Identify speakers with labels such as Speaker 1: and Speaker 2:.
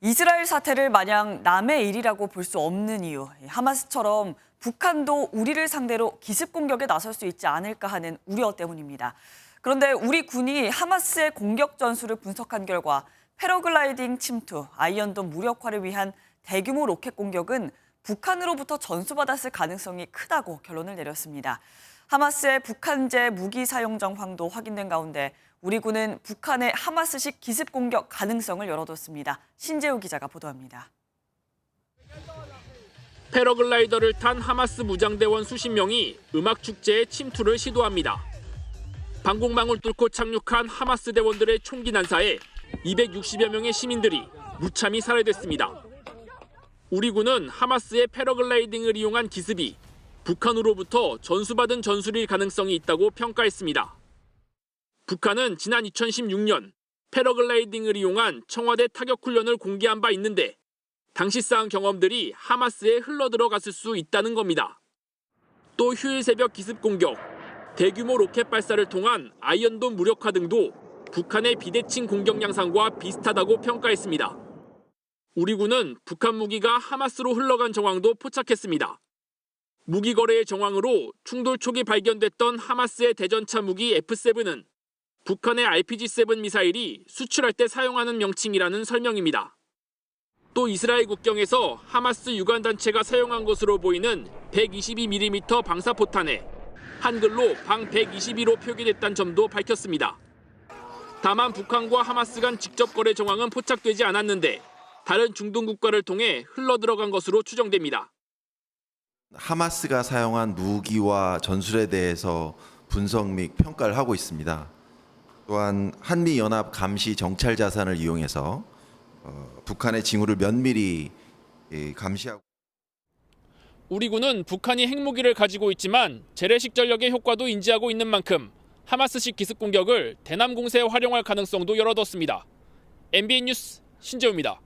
Speaker 1: 이스라엘 사태를 마냥 남의 일이라고 볼 수 없는 이유. 하마스처럼 북한도 우리를 상대로 기습 공격에 나설 수 있지 않을까 하는 우려 때문입니다. 그런데 우리 군이 하마스의 공격 전술을 분석한 결과 패러글라이딩 침투, 아이언돔 무력화를 위한 대규모 로켓 공격은 북한으로부터 전수받았을 가능성이 크다고 결론을 내렸습니다. 하마스의 북한제 무기 사용 정황도 확인된 가운데 우리 군은 북한의 하마스식 기습 공격 가능성을 열어뒀습니다. 신재우 기자가 보도합니다.
Speaker 2: 패러글라이더를 탄 하마스 무장대원 수십 명이 음악 축제에 침투를 시도합니다. 방공망을 뚫고 착륙한 하마스 대원들의 총기 난사에 260여 명의 시민들이 무참히 살해됐습니다. 우리 군은 하마스의 패러글라이딩을 이용한 기습이 북한으로부터 전수받은 전술일 가능성이 있다고 평가했습니다. 북한은 지난 2016년 패러글라이딩을 이용한 청와대 타격 훈련을 공개한 바 있는데 당시 쌓은 경험들이 하마스에 흘러들어갔을 수 있다는 겁니다. 또 휴일 새벽 기습 공격, 대규모 로켓 발사를 통한 아이언돔 무력화 등도 북한의 비대칭 공격 양상과 비슷하다고 평가했습니다. 우리 군은 북한 무기가 하마스로 흘러간 정황도 포착했습니다. 무기 거래의 정황으로 충돌 초기 발견됐던 하마스의 대전차 무기 F7은 북한의 RPG-7 미사일이 수출할 때 사용하는 명칭이라는 설명입니다. 또 이스라엘 국경에서 하마스 유관단체가 사용한 것으로 보이는 122mm 방사포탄에 한글로 방 122로 표기됐다는 점도 밝혔습니다. 다만 북한과 하마스 간 직접 거래 정황은 포착되지 않았는데 다른 중동 국가를 통해 흘러들어간 것으로 추정됩니다.
Speaker 3: 하마스가 사용한 무기와 전술에 대해서 분석 및 평가를 하고 있습니다. 또한 한미 연합 감시 정찰 자산을 이용해서 어, 북한의 징후를 면밀히 예, 감시하고
Speaker 2: 우리 군은 북한이 핵무기를 가지고 있지만 재래식 전력의 효과도 인지하고 있는 만큼 하마스식 기습 공격을 대남 공세에 활용할 가능성도 열어뒀습니다. MBN 뉴스 신재우입니다.